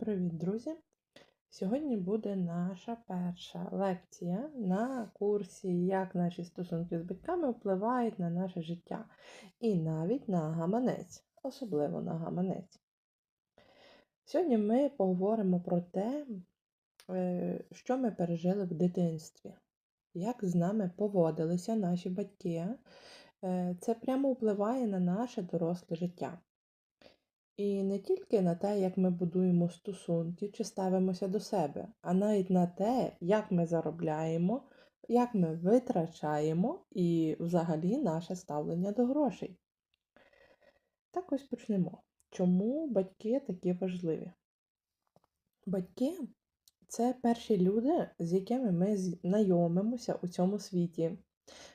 Привіт, друзі! Сьогодні буде наша перша лекція на курсі, як наші стосунки з батьками впливають на наше життя і навіть на гаманець, особливо на гаманець. Сьогодні ми поговоримо про те, е, що ми пережили в дитинстві, як з нами поводилися наші батьки. Е, Це прямо впливає на наше доросле життя. І не тільки на те, як ми будуємо стосунки чи ставимося до себе, а навіть на те, як ми заробляємо, як ми витрачаємо і взагалі наше ставлення до грошей. Так ось почнемо. Чому батьки такі важливі? Батьки це перші люди, з якими ми знайомимося у цьому світі.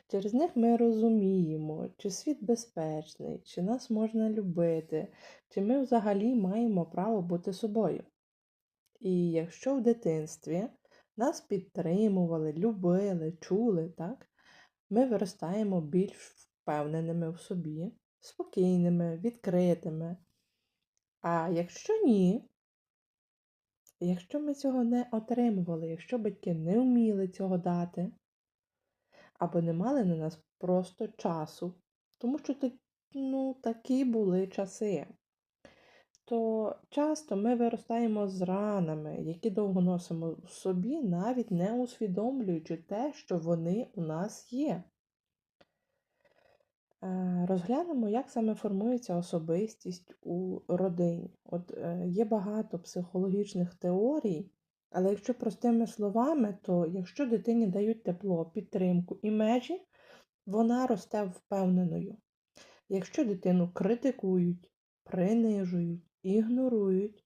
Через них ми розуміємо, чи світ безпечний, чи нас можна любити, чи ми взагалі маємо право бути собою. І якщо в дитинстві нас підтримували, любили, чули, так, ми виростаємо більш впевненими в собі, спокійними, відкритими. А якщо ні, якщо ми цього не отримували, якщо батьки не вміли цього дати, або не мали на нас просто часу, тому що ну, такі були часи. То часто ми виростаємо з ранами, які довго носимо в собі, навіть не усвідомлюючи те, що вони у нас є. Е, розглянемо, як саме формується особистість у родині. От е, Є багато психологічних теорій, але якщо простими словами, то якщо дитині дають тепло, підтримку і межі, вона росте впевненою. Якщо дитину критикують, принижують, ігнорують,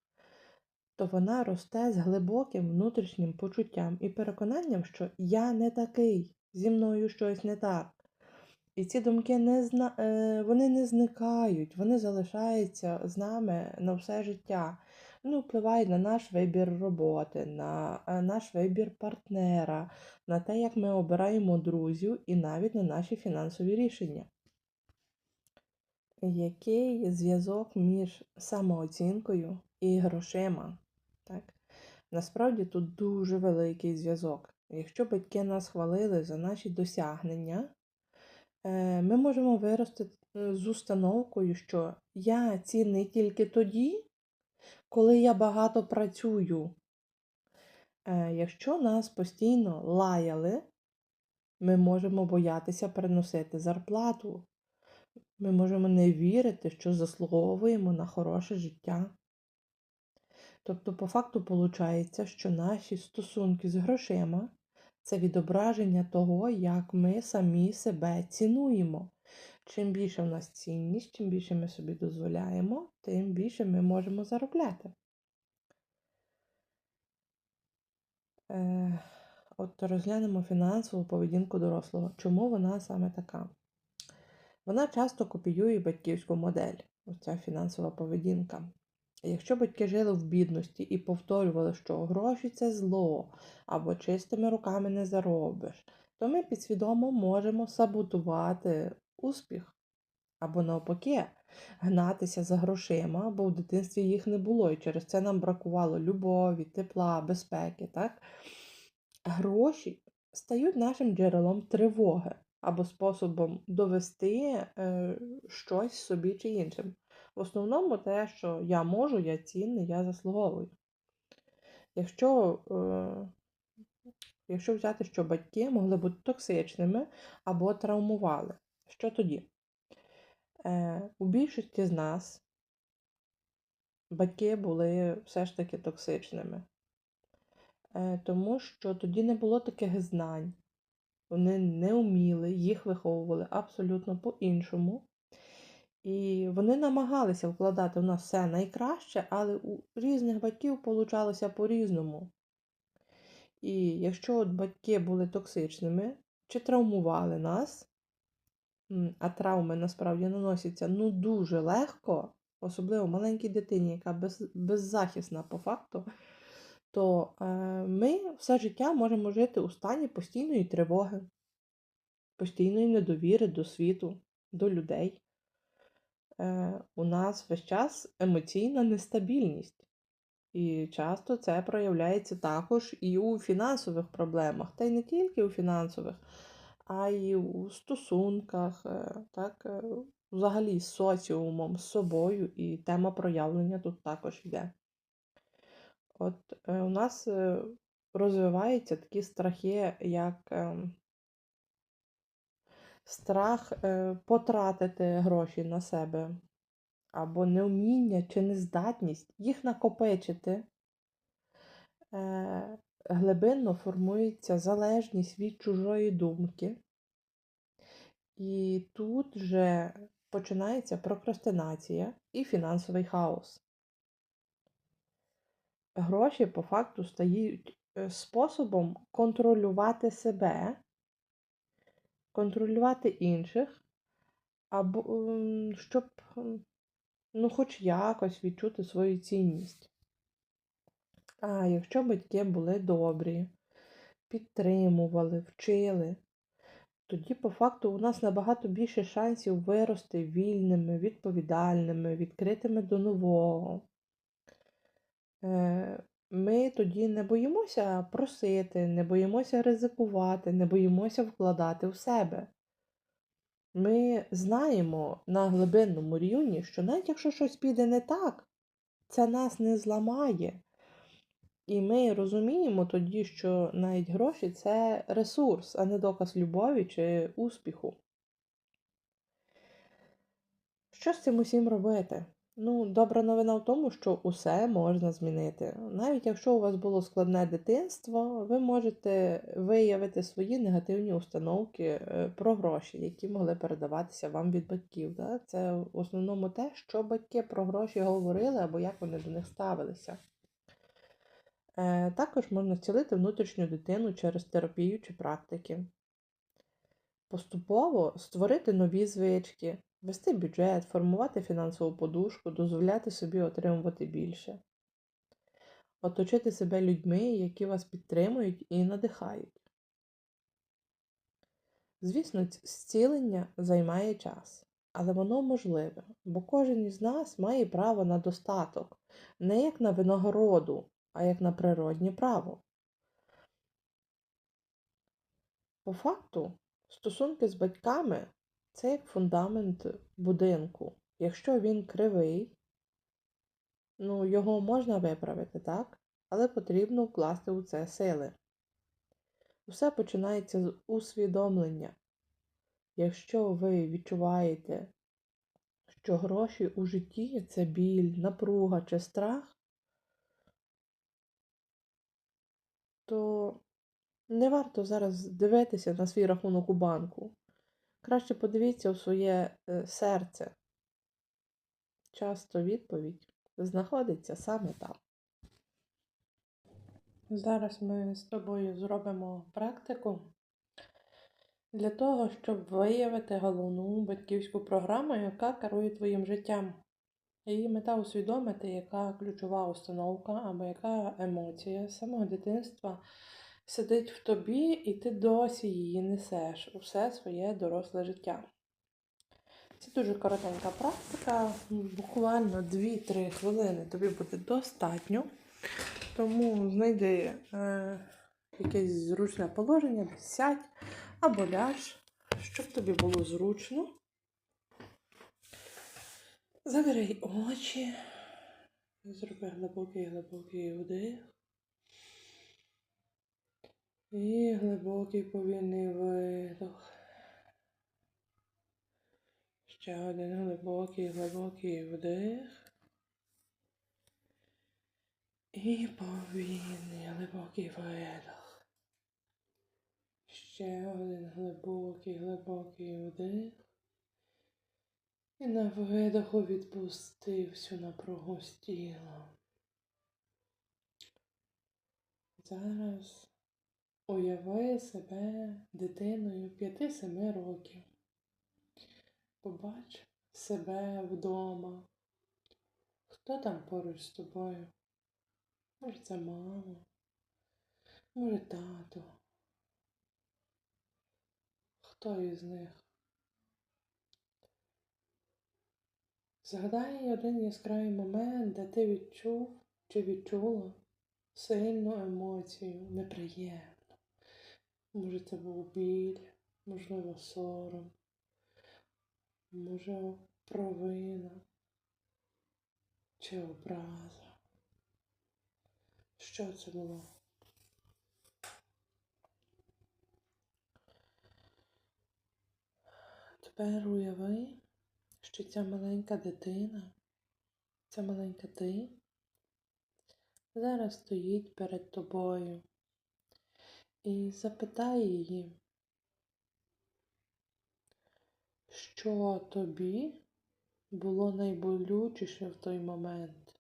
то вона росте з глибоким внутрішнім почуттям і переконанням, що я не такий, зі мною щось не так. І ці думки не зна... Е, вони не зникають, вони залишаються з нами на все життя. Вони впливають на наш вибір роботи, на е, наш вибір партнера, на те, як ми обираємо друзів, і навіть на наші фінансові рішення. Який зв'язок між самооцінкою і грошима? Так? Насправді тут дуже великий зв'язок. Якщо батьки нас хвалили за наші досягнення, е, ми можемо вирости е, з установкою, що я цінний тільки тоді, коли я багато працюю. Е, якщо нас постійно лаяли, ми можемо боятися приносити зарплату. Ми можемо не вірити, що заслуговуємо на хороше життя. Тобто, по факту, виходить, що наші стосунки з грошима це відображення того, як ми самі себе цінуємо. Чим більше в нас цінність, чим більше ми собі дозволяємо, тим більше ми можемо заробляти. Е, От розглянемо фінансову поведінку дорослого. Чому вона саме така? Вона часто копіює батьківську модель, оця фінансова поведінка. Якщо батьки жили в бідності і повторювали, що гроші це зло, або чистими руками не заробиш, то ми підсвідомо можемо саботувати успіх. Або навпаки, гнатися за грошима, бо в дитинстві їх не було, і через це нам бракувало любові, тепла, безпеки. так? Гроші стають нашим джерелом тривоги або способом довести е, щось собі чи іншим. В основному те, що я можу, я цінний, я заслуговую. Якщо е, якщо взяти, що батьки могли бути токсичними або травмували, що тоді? Е, У більшості з нас батьки були все ж таки токсичними, е, тому що тоді не було таких знань. Вони не вміли, їх виховували абсолютно по-іншому. І вони намагалися вкладати в нас все найкраще, але у різних батьків получалося по-різному. І якщо от батьки були токсичними чи травмували нас, а травми насправді наносяться ну дуже легко, особливо маленькій дитині, яка без, беззахисна по факту, то е, ми все життя можемо жити у стані постійної тривоги, постійної недовіри до світу, до людей. Е, У нас весь час емоційна нестабільність. І часто це проявляється також і у фінансових проблемах, та й не тільки у фінансових, а й у стосунках, е, так, е, взагалі з соціумом, з собою, і тема проявлення тут також йде. От е, у нас розвиваються такі страхи, як ем, страх потратити гроші на себе, або неуміння чи нездатність їх накопичити. Глибинно формується залежність від чужої думки. І тут вже починається прокрастинація і фінансовий хаос. Гроші по факту стають е, способом контролювати себе, контролювати інших, або щоб ну, хоч якось відчути свою цінність. А якщо батьки були добрі, підтримували, вчили, тоді по факту у нас набагато більше шансів вирости вільними, відповідальними, відкритими до нового. Е, Ми тоді не боїмося просити, не боїмося ризикувати, не боїмося вкладати в себе. Ми знаємо на глибинному рівні, що навіть якщо щось піде не так, це нас не зламає. І ми розуміємо тоді, що навіть гроші це ресурс, а не доказ любові чи успіху. Що з цим усім робити? Ну, добра новина в тому, що усе можна змінити. Навіть якщо у вас було складне дитинство, ви можете виявити свої негативні установки е, про гроші, які могли передаватися вам від батьків. Це в основному те, що батьки про гроші говорили або як вони до них ставилися. Е, Також можна зцілити внутрішню дитину через терапію чи практики. Поступово створити нові звички, вести бюджет, формувати фінансову подушку, дозволяти собі отримувати більше. Оточити себе людьми, які вас підтримують і надихають. Звісно, зцілення займає час, але воно можливе, бо кожен із нас має право на достаток, не як на винагороду, а як на природнє право. По факту, стосунки з батьками це як фундамент будинку. Якщо він кривий, ну, його можна виправити, так? Але потрібно вкласти у це сили. Усе починається з усвідомлення. Якщо ви відчуваєте, що гроші у житті це біль, напруга чи страх, то не варто зараз дивитися на свій рахунок у банку. Краще подивіться у своє е, серце. Часто відповідь знаходиться саме там. Зараз ми з тобою зробимо практику для того, щоб виявити головну батьківську програму, яка керує твоїм життям. Її мета усвідомити, яка ключова установка або яка емоція з самого дитинства сидить в тобі, і ти досі її несеш усе своє доросле життя. Це дуже коротенька практика, буквально 2-3 хвилини тобі буде достатньо. Тому знайди е, якесь зручне положення, сядь або ляж, щоб тобі було зручно. Закрий очі, зроби глибокий глибокий вдих. І глибокий повільний видох. Ще один глибокий глибокий вдих. І повільний глибокий видох. Ще один глибокий глибокий вдих. І на видоху відпусти всю напругу з тіла. Зараз уяви себе дитиною 5-7 років. Побач себе вдома. Хто там поруч з тобою? Може, це мама, може тато. Хто із них? Згадай один яскравий момент, де ти відчув, Чи відчула сильну емоцію, неприємну? Може, це був біль, можливо, сором, може, провина чи образа. Що це було? Тепер уяви, що ця маленька дитина, ця маленька ти зараз стоїть перед тобою і запитай її, що тобі було найболючіше в той момент.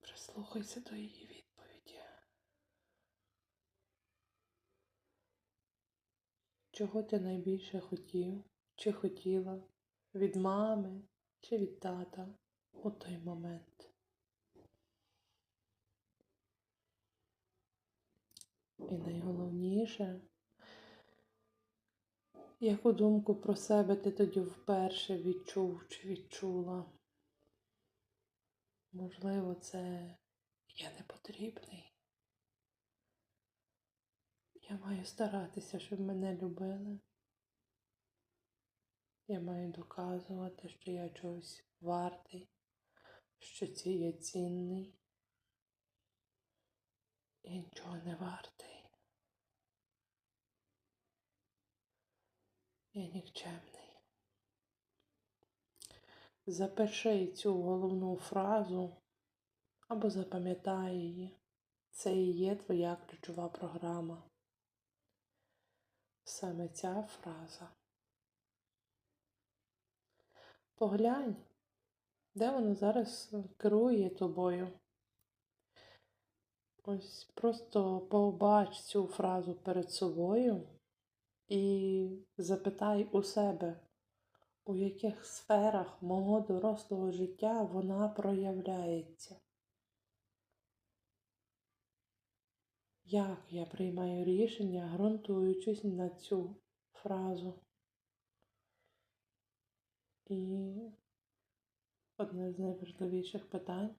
Прислухайся до її відповіді. Чого ти найбільше хотів чи хотіла від мами чи від тата у той момент? І найголовніше, яку думку про себе ти тоді вперше відчув чи відчула? Можливо, це я не потрібний. Я маю старатися, щоб мене любили. Я маю доказувати, що я чогось вартий, що ці я цінний. Я нічого не вартий. Я нікчемний. Запиши цю головну фразу або запам'ятай її. Це і є твоя ключова програма. Саме ця фраза. Поглянь, де вона зараз керує тобою. Ось просто побач цю фразу перед собою і запитай у себе, у яких сферах мого дорослого життя вона проявляється. Як я приймаю рішення, ґрунтуючись на цю фразу. І одне з найважливіших питань,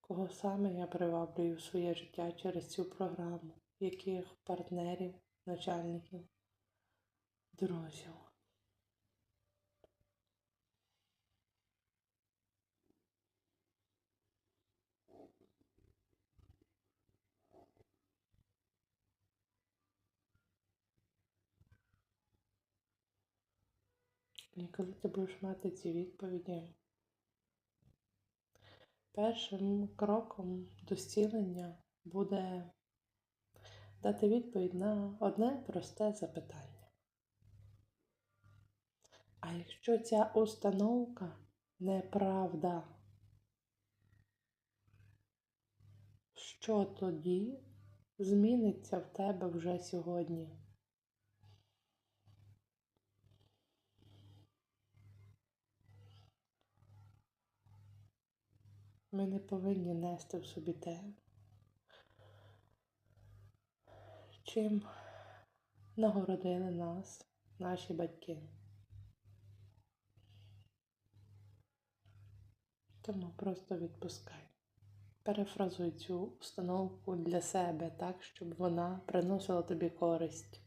кого саме я приваблюю в своє життя через цю програму, яких партнерів, начальників, друзів. І коли ти будеш мати ці відповіді, першим кроком до зцілення буде дати відповідь на одне просте запитання. А якщо ця установка неправда, що тоді зміниться в тебе вже сьогодні? Ми не повинні нести в собі те, чим нагородили нас наші батьки. Тому просто відпускай. Перефразуй цю установку для себе так, щоб вона приносила тобі користь.